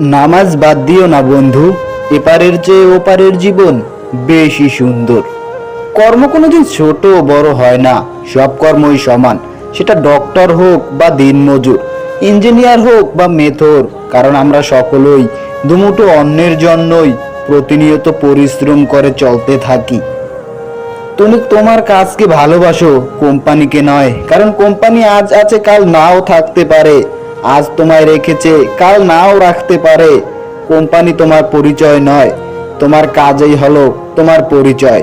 নামাজ বাদ দিও না বন্ধু, এপারের চেয়ে ওপারের জীবন বেশি সুন্দর। কর্ম কোনোদিন ছোট বড় হয় না, সব কর্মই সমান। সেটা ডক্টর হোক বা দিনমজুর ইঞ্জিনিয়ার হোক বা মেথর, কারণ আমরা সকলেই দুমুটো অন্যের জন্যই প্রতিনিয়ত পরিশ্রম করে চলতে থাকি। তুমি তোমার কাজকে ভালোবাসো, কোম্পানিকে নয়, কারণ কোম্পানি আজ আছে, কাল নাও থাকতে পারে। আজ তোমায় রেখেছে, কাল নাও রাখতে পারে। কোম্পানি তোমার পরিচয় নয়, তোমার কাজই হলো তোমার পরিচয়।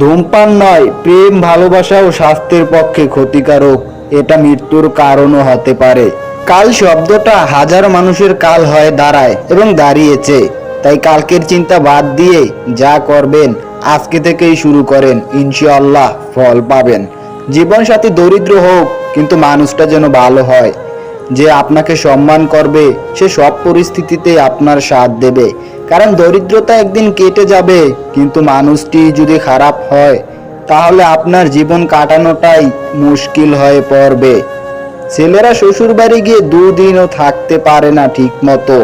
ধূমপান নয়, প্রেম, ভালোবাসা ও স্বাস্থ্যের পক্ষে ক্ষতিকারক, এটা মৃত্যুর কারণও হতে পারে। কাল শব্দটা হাজারো মানুষের কাল হয়ে দাঁড়ায় এবং দাঁড়িয়েছে, তাই কালকের চিন্তা বাদ দিয়ে যা করবেন, আজকে থেকেই শুরু করেন, ইনশাআল্লাহ ফল পাবেন। জীবন সাথী দরিদ্র হোক, কিন্তু মানুষটা যেন ভালো হয়। যে আপনাকে সম্মান করবে, সে সব পরিস্থিতিতে আপনার সাথ দেবে। কারণ দরিদ্রতা একদিন কেটে যাবে, কিন্তু মানুষটি যদি খারাপ হয়, তাহলে আপনার জীবন কাটানোটাই মুশকিল হয়ে পড়বে। ছেলেরা শ্বশুর বাড়ি গিয়ে দুদিনও থাকতে পারে না ঠিক মতো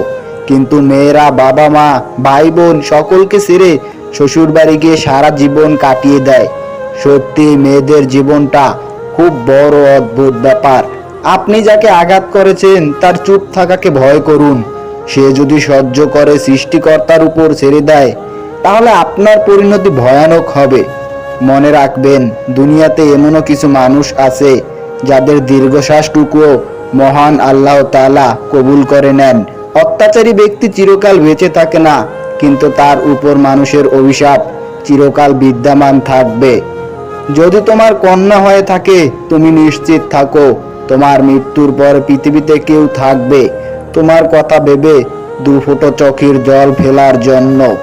কিন্তু মেয়েরা বাবা মা ভাই বোন সকলকে ছেড়ে শ্বশুর বাড়ি গিয়ে সারা জীবন কাটিয়ে দেয়। সত্যি, মেয়েদের জীবনটা খুব বড় অদ্ভুত ব্যাপার। আপনি যাকে আঘাত করেছেন, তার চুপ থাকাকে ভয় করুন। সে যদি সহ্য করে সৃষ্টিকর্তার উপর ছেড়ে দেয়, তাহলে আপনার পরিণতি ভয়ানক হবে। মনে রাখবেন, দুনিয়াতে এমনও কিছু মানুষ আছে, যাদের দীর্ঘশ্বাসটুকুও মহান আল্লাহ তাআলা কবুল করে নেন। অত্যাচারী ব্যক্তি চিরকাল বেঁচে থাকে না, কিন্তু তার উপর মানুষের অভিশাপ চিরকাল বিদ্যমান থাকবে। যদি তোমার কন্যা হয়ে থাকে, তুমি নিশ্চিত থাকো। তোমার মৃত্যুর পর পৃথিবীতে কেউ থাকবে। তোমার কথা ভেবে দু ফুটো চোখের জল ফেলার জন্য।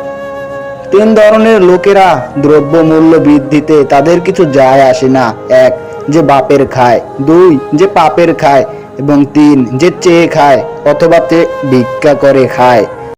তিন ধরনের লোকেরা দ্রব্যমূল্য বৃদ্ধিতে তাদের কিছু যায় আসে না। এক, যে বাপের খায়। দুই, যে পাপের খায়। এবং তিন, যে চেয়ে খায় অথবা তে ভিক্ষা করে খায়।